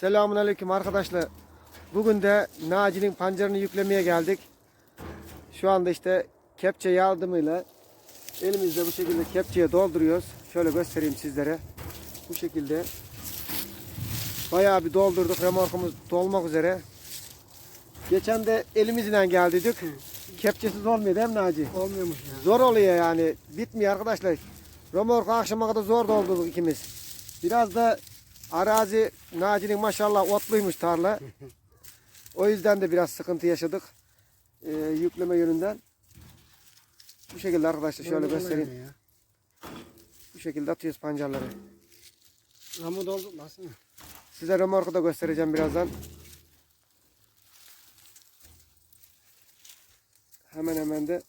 Selamun Aleyküm arkadaşlar. Bugün de Naci'nin pancarını yüklemeye geldik. Şu anda işte kepçe yardımıyla elimizde bu şekilde kepçeye dolduruyoruz. Şöyle göstereyim sizlere. Bu şekilde. Bayağı bir doldurduk. Remorkumuz dolmak üzere. Geçen de elimizle geldiydik. Kepçesiz olmuyor değil mi Naci? Olmuyormuş ya. Zor oluyor yani. Bitmiyor arkadaşlar. Romorku akşama kadar zor doldurduk ikimiz. Biraz da arazi Naci'nin maşallah otluymuş tarla. O yüzden de biraz sıkıntı yaşadık. Ee, yükleme yönünden. Bu şekilde arkadaşlar şöyle göstereyim. Bu şekilde atıyoruz pancarları. Ramı doldu nasıl? Size remorku da göstereceğim birazdan. Hemen hemen de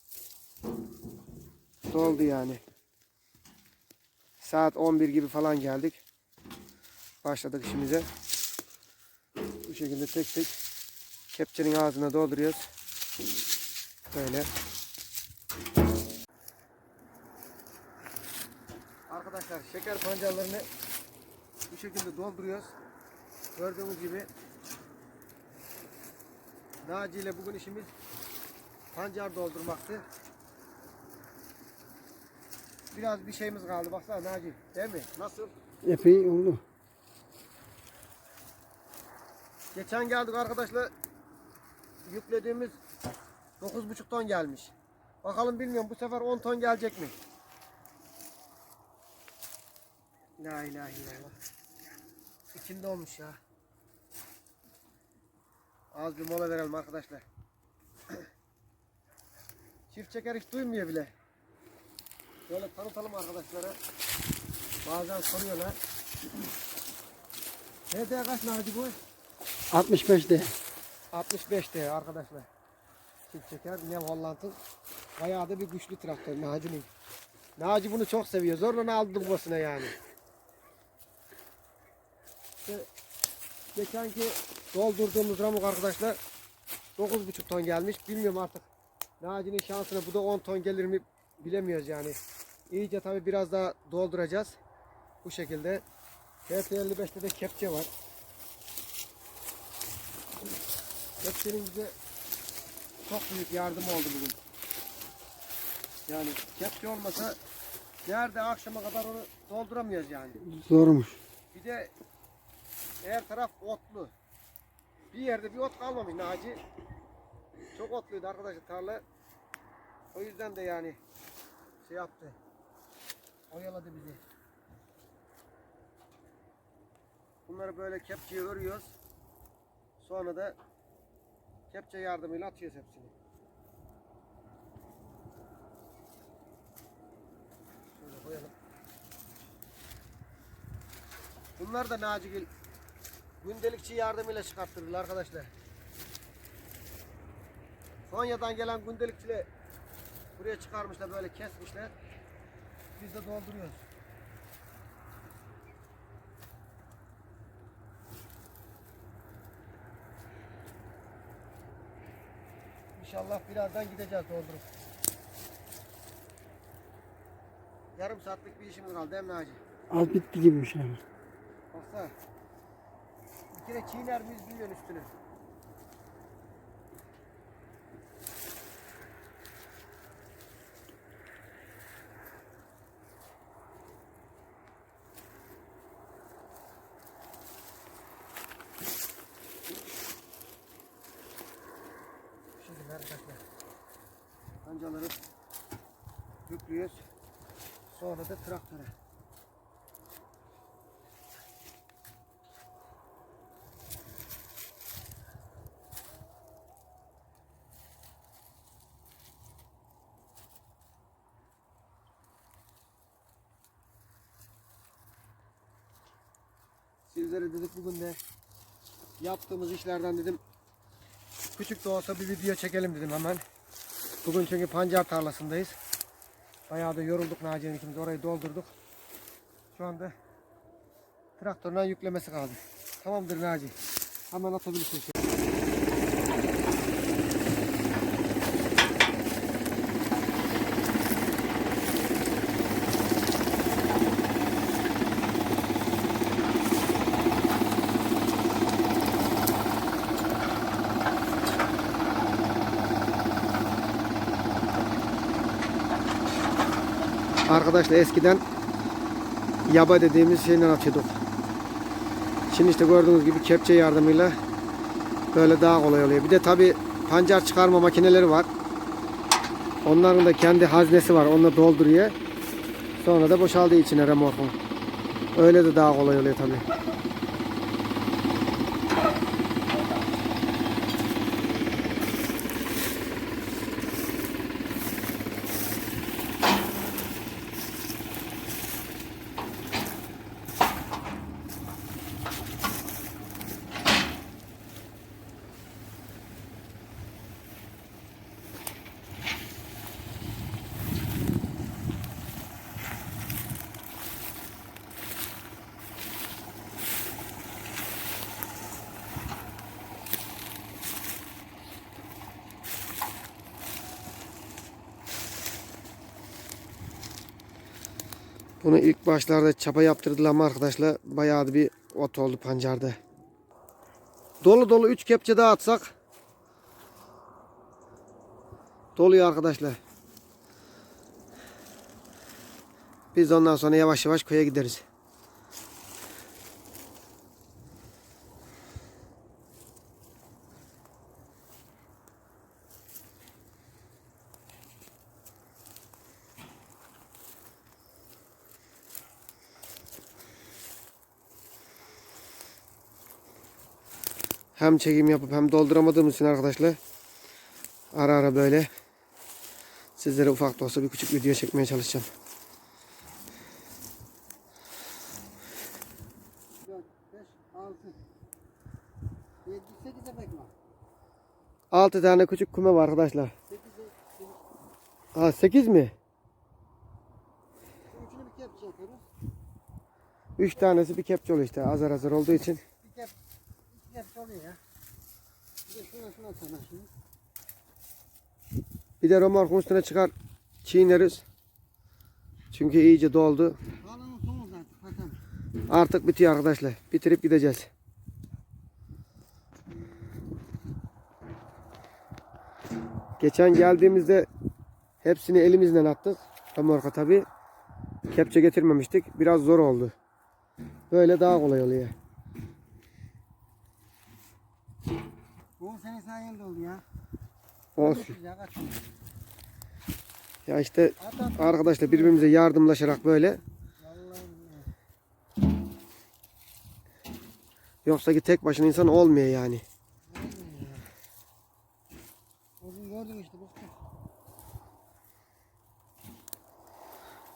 doldu yani. Saat 11 gibi falan geldik. Başladık işimize. Bu şekilde tek tek kepçenin ağzına dolduruyoruz. Böyle. Arkadaşlar şeker pancarlarını bu şekilde dolduruyoruz. Gördüğünüz gibi Naci ile bugün işimiz pancar doldurmaktı. Biraz bir şeyimiz kaldı. Baksana Naci. Değil mi? Nasıl? Epey oldu. Geçen geldik arkadaşlar. Yüklediğimiz 9,5 ton gelmiş. Bakalım bilmiyorum bu sefer 10 ton gelecek mi? La ilahe illallah. İçinde olmuş ya. Az bir mola verelim arkadaşlar. Çift çeker hiç duymuyor bile. Böyle tanıtalım arkadaşlara. Bazen soruyorlar. Nerede kaç Naci bu? 65'te. 65'te arkadaşlar. Çift çeker ne Holland'ın. Bayağı da bir güçlü traktör Naci'nin. Naci bunu çok seviyor. Zorla aldı babasına yani. İşte geçenki doldurduğumuz ramuk arkadaşlar 9,5 ton gelmiş. Bilmiyorum artık Naci'nin şansına bu da 10 ton gelir mi bilemiyoruz yani. İyice tabi biraz daha dolduracağız. Bu şekilde. TT55'te de kepçe var. Kepçenin bize çok büyük yardım oldu bugün. Yani kepçe olmasa nerede akşama kadar onu dolduramıyoruz yani. Zormuş. Bir de her taraf otlu. Bir yerde bir ot kalmamış Naci. Çok otluydu arkadaşlar tarla. O yüzden de yani şey yaptı. Oyaladı bizi. Bunları böyle kepçeye örüyoruz. Sonra da kepçe yardımıyla atıyoruz hepsini. Şöyle koyalım. Bunlar da Nacigil gündelikçi yardımıyla çıkarttırırlar arkadaşlar. Konya'dan gelen gündelikçiler buraya çıkarmışlar böyle kesmişler. Biz de dolduruyoruz. İnşallah birazdan gideceğiz doldurup. Yarım saatlik bir işimiz kaldı değil mi Naci? Az bitti gibiymiş ama. Baksana. Bir kere çiğner miyiz bilmiyorum üstüne. Şimdi arkadaşlar. Kancaları yüklüyoruz. Sonra da traktöre. Sizlere dedik bugün de yaptığımız işlerden dedim küçük de olsa bir video çekelim dedim hemen. Bugün çünkü pancar tarlasındayız. Bayağı da yorulduk Naci'nin ikimiz orayı doldurduk. Şu anda traktörden yüklemesi kaldı. Tamamdır Naci. Hemen atabilirsin. Arkadaşlar eskiden yaba dediğimiz şeyle atıyorduk. Şimdi işte gördüğünüz gibi kepçe yardımıyla böyle daha kolay oluyor. Bir de tabi pancar çıkarma makineleri var. Onların da kendi haznesi var. Onunla dolduruyor. Sonra da boşaldığı içine remorkun. Öyle de daha kolay oluyor tabi. Bunu ilk başlarda çapa yaptırdılar ama arkadaşlar bayağı bir ot oldu pancarda. Dolu dolu 3 kepçe daha atsak doluyor arkadaşlar. Biz ondan sonra yavaş yavaş köye gideriz. Hem çekim yapıp hem dolduramadığımız için arkadaşlar ara ara böyle sizlere ufak da olsa bir küçük video çekmeye çalışacağım. 4, 5, 6, 7, 8 epek mi? 6 tane küçük kume var arkadaşlar. 8, 8. Ha 8 mi? 3 tanesi bir kepçe oluyor işte azar azar olduğu için. Bir oluyor ya. De şimdi. Bir de romorkun üstüne çıkar çiğneriz. Çünkü iyice doldu. Sonu zaten. Bakalım. Artık bitiyor arkadaşlar. Bitirip gideceğiz. Geçen geldiğimizde hepsini elimizle attık. Romorka tabi. Kepçe getirmemiştik. Biraz zor oldu. Böyle daha kolay oluyor. Bu senin sayende oldu ya. Olsun. Güzel. Ya işte arkadaşlar birbirimize yardımlaşarak böyle. Vallahi. Yoksa ki tek başına insan olmuyor yani. İşte.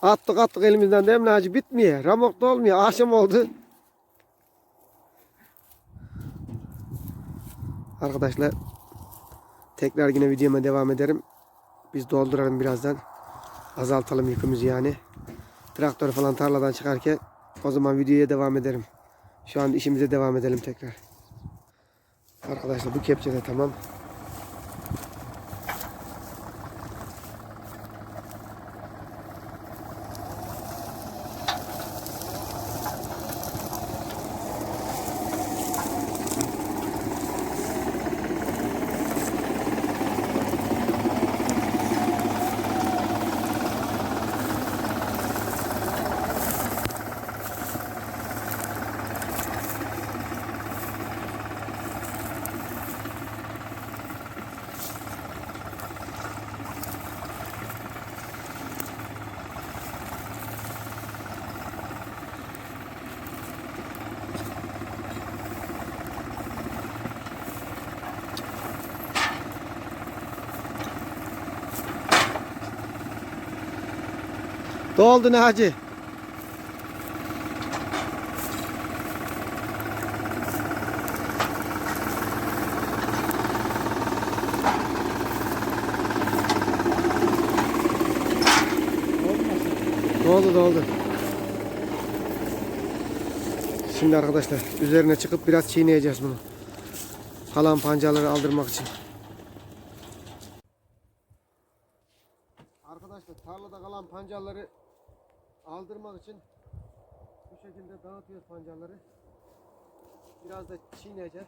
Attık attık elimizden Naci? Bitmiyor. Ramok da olmuyor. Akşam oldu. Arkadaşlar tekrar yine videoma devam ederim. Biz dolduralım birazdan. Azaltalım yükümüzü yani. Traktör falan tarladan çıkarken o zaman videoya devam ederim. Şu an işimize devam edelim tekrar. Arkadaşlar bu kepçe de tamam. Doldu Naci. Doldu doldu. Şimdi arkadaşlar üzerine çıkıp biraz çiğneyeceğiz bunu. Kalan pancarları aldırmak için. Arkadaşlar tarlada kalan pancarları aldırmak için bu şekilde dağıtıyoruz pancarları. Biraz da çiğneyeceğiz.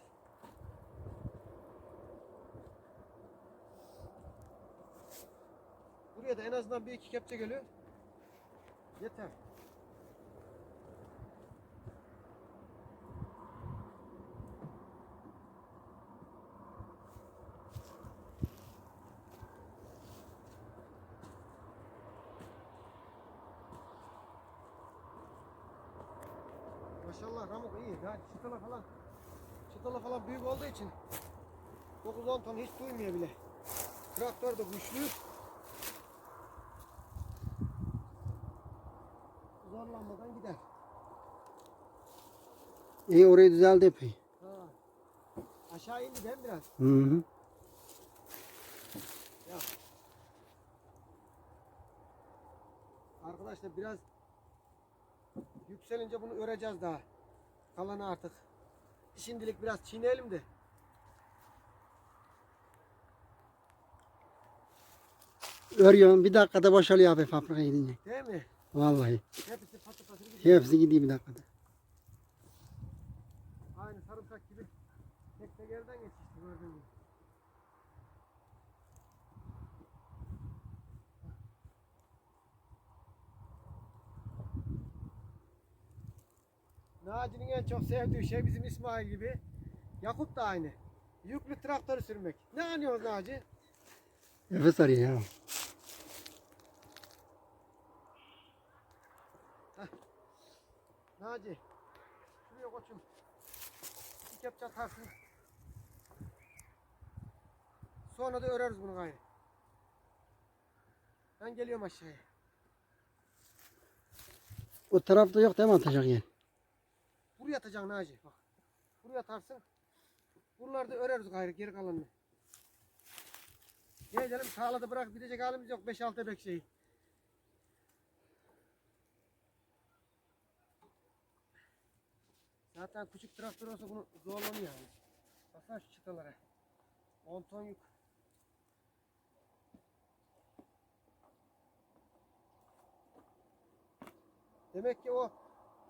Buraya da en azından bir iki kepçe geliyor. Yeter. Maşallah Ramuk iyi. Ya çıtalı falan. Çıtalı falan büyük olduğu için 9-10 ton hiç duymuyor bile. Traktör de güçlü. Zorlanmadan gider. İyi orayı düzeldi epey. Ha. Aşağı indi ben biraz. Hı hı. Ya. Arkadaşlar biraz yükselince bunu öreceğiz daha. Kalanı artık. Şimdilik biraz çiğneyelim de. Örüyorum bir dakikada boşalıyor abi fabrikaya gidince. Değil mi? Vallahi. Hepsi patı patı gidiyor. Hepsi gidiyor bir dakikada. Aynı sarımsak gibi. Tek tekerden geçti gördüğün gibi. Naci'nin en çok sevdiği şey bizim İsmail gibi. Yakup da aynı. Yüklü traktörü sürmek. Ne anıyoruz Naci? Nefes arıyor ya. Naci. Şuraya koçum. İki kepçe atarsın. Sonra da öreriz bunu gayrı. Ben geliyorum aşağıya. O tarafta yok değil mi atacak yer? Buraya atacaksın Naci. Bak. Buraya atarsın. Buraları da öreriz gayrı geri kalanını. Ne edelim sağladı bırak gidecek halimiz yok 5-6 bek şeyi. Zaten küçük traktör olsa bunu zorlanıyor yani. Baksana şu çıtalara. 10 ton yük. Demek ki o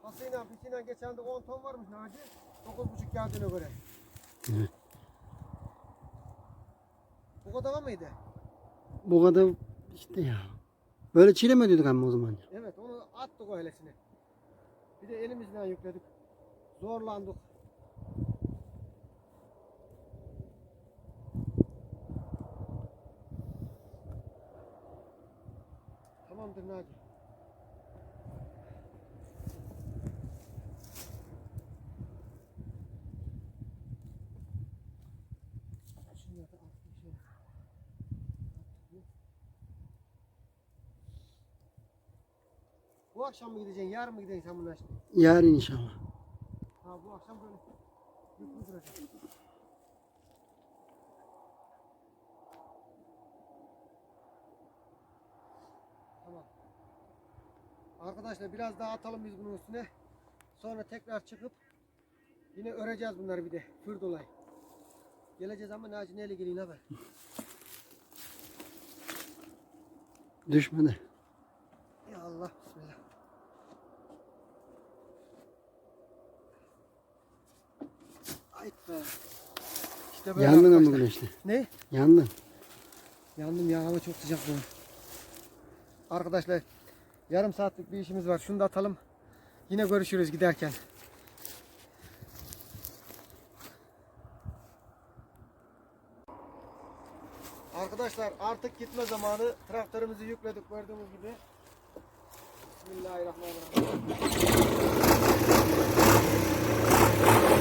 pasıyla pisiyle geçen de 10 ton varmış Naci. 9,5 geldiğine göre. Evet. Bu kadar mıydı? Bu kadar işte ya. Böyle çile mi ödüyorduk ama o zaman? Evet onu attık o helesine. Bir de elimizle yükledik. Zorlandık. Tamamdır Naci. Şunları da attık şöyle. Attık mı? Bu akşam mı gideceksin, yarın mı gideceksin sen aşkına? Yarın inşallah. Ha bu akşam böyle yüklü duracak. Tamam. Arkadaşlar biraz daha atalım biz bunun üstüne. Sonra tekrar çıkıp yine öreceğiz bunları bir de. Fır dolay. Geleceğiz ama Naci neyle geleyim haber. Düşmedi. Ya Allah bismillah. Be. İşte böyle Yandın ama arkadaşlar. güneşte. Ne? Yandın. Yandım ya hava çok sıcak bugün. Arkadaşlar yarım saatlik bir işimiz var. Şunu da atalım. Yine görüşürüz giderken. Arkadaşlar artık gitme zamanı. Traktörümüzü yükledik gördüğünüz gibi. Bismillahirrahmanirrahim.